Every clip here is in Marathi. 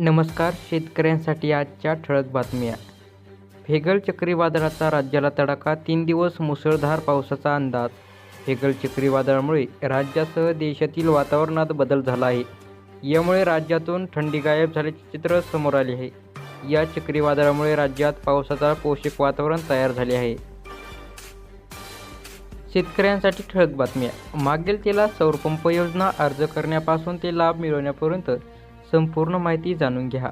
नमस्कार शेतकऱ्यांसाठी आजच्या ठळक बातम्या. फेगल चक्रीवादळाचा राज्याला तडाखा तीन दिवस मुसळधार पावसाचा अंदाज. फेगल चक्रीवादळामुळे राज्यासह देशातील वातावरणात बदल झाला आहे. यामुळे राज्यातून थंडी गायब झाल्याचे चित्र समोर आले आहे. या चक्रीवादळामुळे राज्यात पावसाचा पोषक वातावरण तयार झाले आहे. शेतकऱ्यांसाठी ठळक बातम्या. मागेल त्याला सौरपंप योजना अर्ज करण्यापासून ते लाभ मिळवण्यापर्यंत संपूर्ण माहिती जाणून घ्या.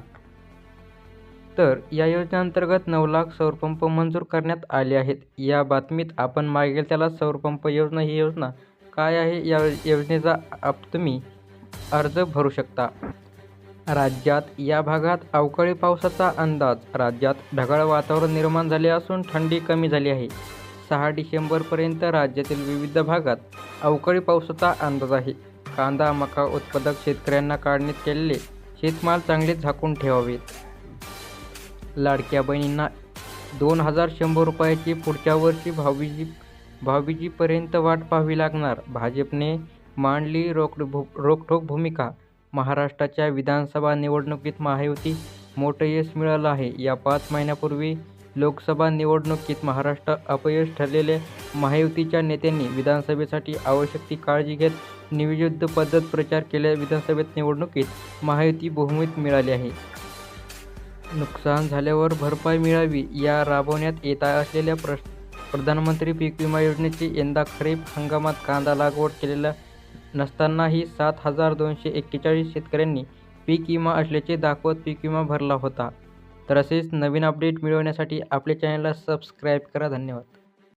तर या योजनेअंतर्गत नऊ लाख सौरपंप मंजूर करण्यात आले आहेत. या बातमीत आपण मागेल त्याला सौरपंप योजना ही योजना काय आहे? या योजनेचा आप तुम्ही अर्ज भरू शकता. राज्यात या भागात अवकाळी पावसाचा अंदाज राज्यात ढगाळ वातावरण निर्माण झाले असून थंडी कमी झाली आहे. सहा डिसेंबरपर्यंत राज्यातील विविध भागात अवकाळी पावसाचा अंदाज आहे. कांदा मका उत्पादक शेतकऱ्यांना काढणीत केलेले शेतमाल चांगले झाकून ठेवावेत. लाडक्या बहिणींना दोन हजार शंभर रुपयाची पुढच्या वर्षी भाऊबीजी भाऊबीजीपर्यंत वाट पाहावी लागणार. भाजपने मांडली रोक भू रोखठोक भूमिका. महाराष्ट्राच्या विधानसभा निवडणुकीत महायुती मोठं यश मिळालं आहे. या पाच महिन्यापूर्वी लोकसभा निवडणुकीत महाराष्ट्र अपयश ठरलेल्या महायुतीच्या नेत्यांनी विधानसभेसाठी आवश्यक ती काळजी घेत निवियुद्ध पद्धत प्रचार केल्या विधानसभेत निवडणुकीत महायुती बहुमत मिळाली आहे. नुकसान झाल्यावर भरपाई मिळावी या राबवण्यात येत असलेल्या प्र प्रधानमंत्री पीक विमा योजनेची यंदा खरीप हंगामात कांदा लागवड केलेला नसतानाही सात हजार दोनशे एक्केचाळीस शेतकऱ्यांनी पीक विमा असल्याचे दाखवत पीक विमा भरला होता. तर असेच नवीन अपडेट मिळवण्यासाठी आपल्या चॅनलला सबस्क्राईब करा. धन्यवाद.